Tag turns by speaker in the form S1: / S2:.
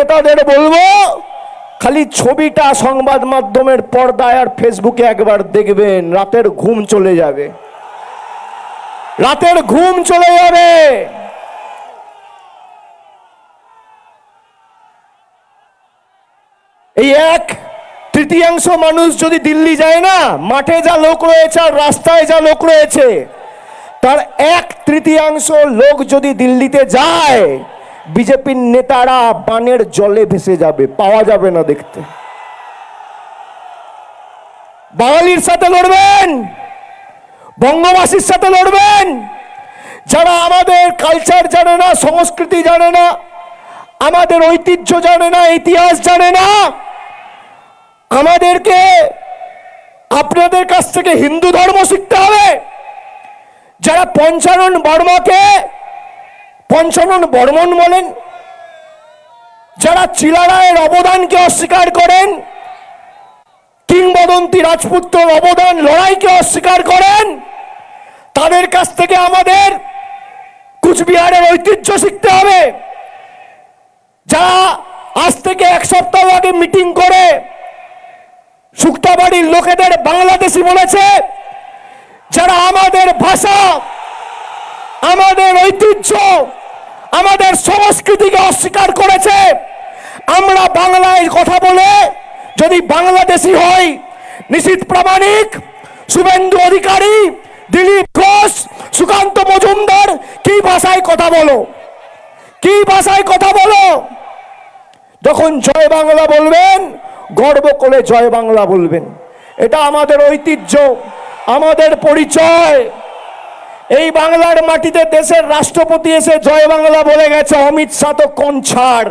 S1: নেতাদের বলব, খালি ছবিটা সংবাদ মাধ্যমের পর্দায় আর ফেসবুকে একবার দেখবেন, রাতের ঘুম চলে যাবে। রাতের ঘুম চলে যাবে। এই এক তৃতীয়াংশ মানুষ যদি দিল্লি যায় না, মাঠে যা লোক রয়েছে আর রাস্তায় যা লোক রয়েছে, তার এক তৃতীয়াংশ লোক যদি দিল্লিতে যায় বিজেপির নেতারা বানের জলে ভেসে যাবে, পাওয়া যাবে না দেখতে। বাঙালির সাথে লড়বেন, বঙ্গবাসীর সাথে লড়বেন, যারা আমাদের কালচার জানে না, সংস্কৃতি জানে না, আমাদের ঐতিহ্য জানে না, ইতিহাস জানে না, আমাদেরকে আপনাদের কাছ থেকে হিন্দু ধর্ম শিখতে হবে। যারা পঞ্চানন বর্মাকে পঞ্চানন বর্মন বলেন, যারা চিলারায়ের অবদানকে অস্বীকার করেন, কিংবদন্তি রাজপুত্র অবদান লড়াইকে অস্বীকার করেন, তাদের কাছ থেকে আমাদের কুচবিহারের ঐতিহ্য শিখতে হবে। যারা আজ থেকে এক সপ্তাহ আগে মিটিং করে শুক্তাবাড়ির লোকেদের বাংলাদেশি বলেছে, যারা আমাদের ভাষা, আমাদের ঐতিহ্য আমাদের সংস্কৃতিকে অস্বীকার করেছে। আমরা বাংলায় কথা বলে যদি বাংলাদেশি হই, নিশীত প্রামাণিক শুভেন্দু অধিকারী, দিলীপ ঘোষ, সুকান্ত মজুমদার, কি ভাষায় কথা বলো? কি ভাষায় কথা বলো? যখন জয় বাংলা বলবেন, গর্ব করে জয় বাংলা বলবেন। এটা আমাদের ঐতিহ্য, আমাদের পরিচয়। এই বাংলার মাটিতে দেশের রাষ্ট্রপতি এসে জয় বাংলা বলে গেছে, অমিত শাহ তো কোন ছাড়